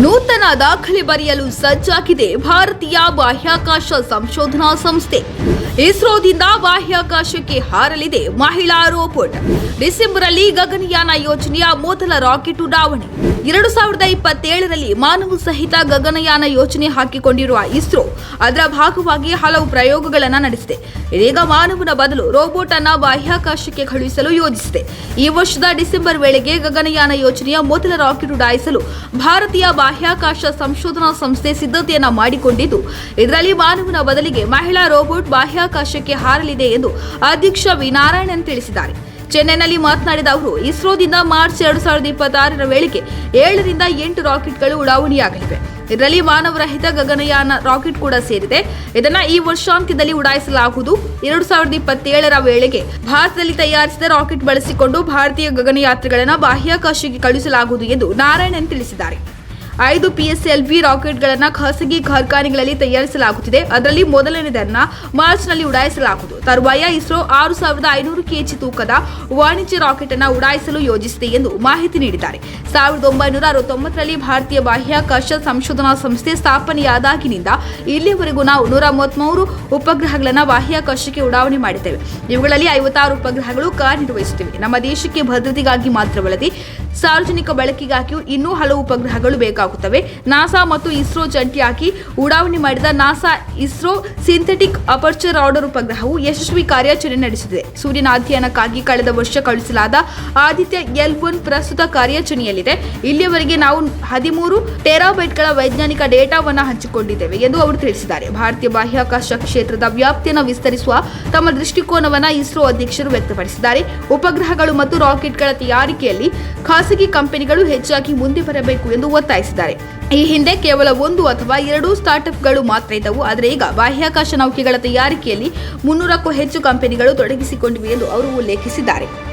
ನೂತನ ದಾಖಲೆ ಬರೆಯಲು ಸಜ್ಜಾಗಿದೆ ಭಾರತೀಯ ಬಾಹ್ಯಾಕಾಶ ಸಂಶೋಧನಾ ಸಂಸ್ಥೆ. ಇಸ್ರೋದಿಂದ ಬಾಹ್ಯಾಕಾಶಕ್ಕೆ ಹಾರಲಿದೆ ಮಹಿಳಾ ರೋಬೋಟ್. ಡಿಸೆಂಬರ್ ಅಲ್ಲಿ ಗಗನಯಾನ ಯೋಜನೆಯ ಮೊದಲ ರಾಕೆಟ್ ಉಡಾವಣೆ. ಎರಡು ಸಾವಿರದ ಇಪ್ಪತ್ತೇಳರಲ್ಲಿ ಮಾನವ ಸಹಿತ ಗಗನಯಾನ ಯೋಜನೆ ಹಾಕಿಕೊಂಡಿರುವ ಇಸ್ರೋ ಅದರ ಭಾಗವಾಗಿ ಹಲವು ಪ್ರಯೋಗಗಳನ್ನು ನಡೆಸಿದೆ. ಇದೀಗ ಮಾನವನ ಬದಲು ರೋಬೋಟ್ ಅನ್ನು ಬಾಹ್ಯಾಕಾಶಕ್ಕೆ ಕಳುಹಿಸಲು ಯೋಜಿಸಿದೆ. ಈ ವರ್ಷದ ಡಿಸೆಂಬರ್ ವೇಳೆಗೆ ಗಗನಯಾನ ಯೋಜನೆಯ ಮೊದಲ ರಾಕೆಟ್ ಉಡಾಯಿಸಲು ಭಾರತೀಯ ಬಾಹ್ಯಾಕಾಶ ಸಂಶೋಧನಾ ಸಂಸ್ಥೆ ಸಿದ್ಧತೆಯನ್ನ ಮಾಡಿಕೊಂಡಿದ್ದು. ಇದರಲ್ಲಿ ಮಾನವನ ಬದಲಿಗೆ ಮಹಿಳಾ ರೋಬೋಟ್ ಬಾಹ್ಯಾಕಾಶಕ್ಕೆ ಹಾರಲಿದೆ ಎಂದು ಅಧ್ಯಕ್ಷ ವಿ ನಾರಾಯಣನ್ ತಿಳಿಸಿದ್ದಾರೆ. ಚೆನ್ನೈನಲ್ಲಿ ಮಾತನಾಡಿದ ಅವರು, ಇಸ್ರೋದಿಂದ ಮಾರ್ಚ್ ಎರಡು ಸಾವಿರದ ಇಪ್ಪತ್ತಾರರ ವೇಳೆಗೆ ಏಳರಿಂದ ಎಂಟು ರಾಕೆಟ್ಗಳು ಉಡಾವಣೆಯಾಗಲಿವೆ. ಇದರಲ್ಲಿ ಮಾನವರಹಿತ ಗಗನಯಾನ ರಾಕೆಟ್ ಕೂಡ ಸೇರಿದೆ. ಇದನ್ನ ಈ ವರ್ಷಾಂತ್ಯದಲ್ಲಿ ಉಡಾಯಿಸಲಾಗುವುದು. ಎರಡು ಸಾವಿರದ ಇಪ್ಪತ್ತೇಳರ ವೇಳೆಗೆ ಭಾರತದಲ್ಲಿ ತಯಾರಿಸಿದ ರಾಕೆಟ್ ಬಳಸಿಕೊಂಡು ಭಾರತೀಯ ಗಗನಯಾತ್ರಿಗಳನ್ನು ಬಾಹ್ಯಾಕಾಶಕ್ಕೆ ಕಳುಹಿಸಲಾಗುವುದು ಎಂದು ನಾರಾಯಣನ್ ತಿಳಿಸಿದ್ದಾರೆ. ಐದು ಪಿಎಸ್ಎಲ್ವಿ ರಾಕೆಟ್ಗಳನ್ನು ಖಾಸಗಿ ಕಾರ್ಖಾನೆಗಳಲ್ಲಿ ತಯಾರಿಸಲಾಗುತ್ತಿದೆ. ಅದರಲ್ಲಿ ಮೊದಲನೇದನ್ನ ಮಾರ್ಚ್ನಲ್ಲಿ ಉಡಾಯಿಸಲಾಗುವುದು. ತರುವಾಯ ಇಸ್ರೋ ಆರು ಸಾವಿರದ ಐನೂರು ಕೆಜಿ ತೂಕದ ವಾಣಿಜ್ಯ ರಾಕೆಟ್ ಅನ್ನು ಉಡಾಯಿಸಲು ಯೋಜಿಸಿದೆ ಎಂದು ಮಾಹಿತಿ ನೀಡಿದ್ದಾರೆ. ಸಾವಿರದ ಒಂಬೈನೂರ ಅರವತ್ತೊಂಬತ್ತರಲ್ಲಿ ಭಾರತೀಯ ಬಾಹ್ಯಾಕಾಶ ಸಂಶೋಧನಾ ಸಂಸ್ಥೆ ಸ್ಥಾಪನೆಯಾದಾಗಿನಿಂದ ಇಲ್ಲಿಯವರೆಗೂ ನಾವು ನೂರ ಮೂವತ್ಮೂರು ಉಪಗ್ರಹಗಳನ್ನು ಬಾಹ್ಯಾಕಾಶಕ್ಕೆ ಉಡಾವಣೆ ಮಾಡಿದ್ದೇವೆ. ಇವುಗಳಲ್ಲಿ ಐವತ್ತಾರು ಉಪಗ್ರಹಗಳು ಕಾರ್ಯನಿರ್ವಹಿಸುತ್ತಿವೆ. ನಮ್ಮ ದೇಶಕ್ಕೆ ಭದ್ರತೆಗಾಗಿ ಮಾತ್ರವಲ್ಲದೆ ಸಾರ್ವಜನಿಕ ಬಳಕೆಗಾಗಿಯೂ ಇನ್ನೂ ಹಲವು ಉಪಗ್ರಹಗಳು ಬೇಕಾಗುತ್ತವೆ. ನಾಸಾ ಮತ್ತು ಇಸ್ರೋ ಜಂಟಿಯಾಗಿ ಉಡಾವಣೆ ಮಾಡಿದ NASA ISRO synthetic aperture radar ಉಪಗ್ರಹವು ಯಶಸ್ವಿ ಕಾರ್ಯಾಚರಣೆ ನಡೆಸಿದೆ. ಸೂರ್ಯನ ಅಧ್ಯಯನಕ್ಕಾಗಿ ಕಳೆದ ವರ್ಷ ಕಳುಹಿಸಲಾದ ಆದಿತ್ಯ ಎಲ್ ಒನ್ ಪ್ರಸ್ತುತ ಕಾರ್ಯಾಚರಣೆಯಲ್ಲಿದೆ. ಇಲ್ಲಿಯವರೆಗೆ ನಾವು ಹದಿಮೂರು ಟೆರಾಬೈಟ್ಗಳ ವೈಜ್ಞಾನಿಕ ಡೇಟಾವನ್ನು ಹಂಚಿಕೊಂಡಿದ್ದೇವೆ ಎಂದು ಅವರು ತಿಳಿಸಿದ್ದಾರೆ. ಭಾರತೀಯ ಬಾಹ್ಯಾಕಾಶ ಕ್ಷೇತ್ರದ ವ್ಯಾಪ್ತಿಯನ್ನು ವಿಸ್ತರಿಸುವ ತಮ್ಮ ದೃಷ್ಟಿಕೋನವನ್ನು ಇಸ್ರೋ ಅಧ್ಯಕ್ಷರು ವ್ಯಕ್ತಪಡಿಸಿದ್ದಾರೆ. ಉಪಗ್ರಹಗಳು ಮತ್ತು ರಾಕೆಟ್ಗಳ ತಯಾರಿಕೆಯಲ್ಲಿ ಕಂಪನಿಗಳು ಹೆಚ್ಚಾಗಿ ಮುಂದೆ ಬರಬೇಕು ಎಂದು ಒತ್ತಾಯಿಸಿದ್ದಾರೆ. ಈ ಹಿಂದೆ ಕೇವಲ ಒಂದು ಅಥವಾ ಎರಡು ಸ್ಟಾರ್ಟ್ಅಪ್ಗಳು ಮಾತ್ರ ಇದ್ದವು. ಆದರೆ ಈಗ ಬಾಹ್ಯಾಕಾಶ ನೌಕೆಗಳ ತಯಾರಿಕೆಯಲ್ಲಿ ಮುನ್ನೂರಕ್ಕೂ ಹೆಚ್ಚು ಕಂಪನಿಗಳು ತೊಡಗಿಸಿಕೊಂಡಿವೆ ಎಂದು ಅವರು ಉಲ್ಲೇಖಿಸಿದ್ದಾರೆ.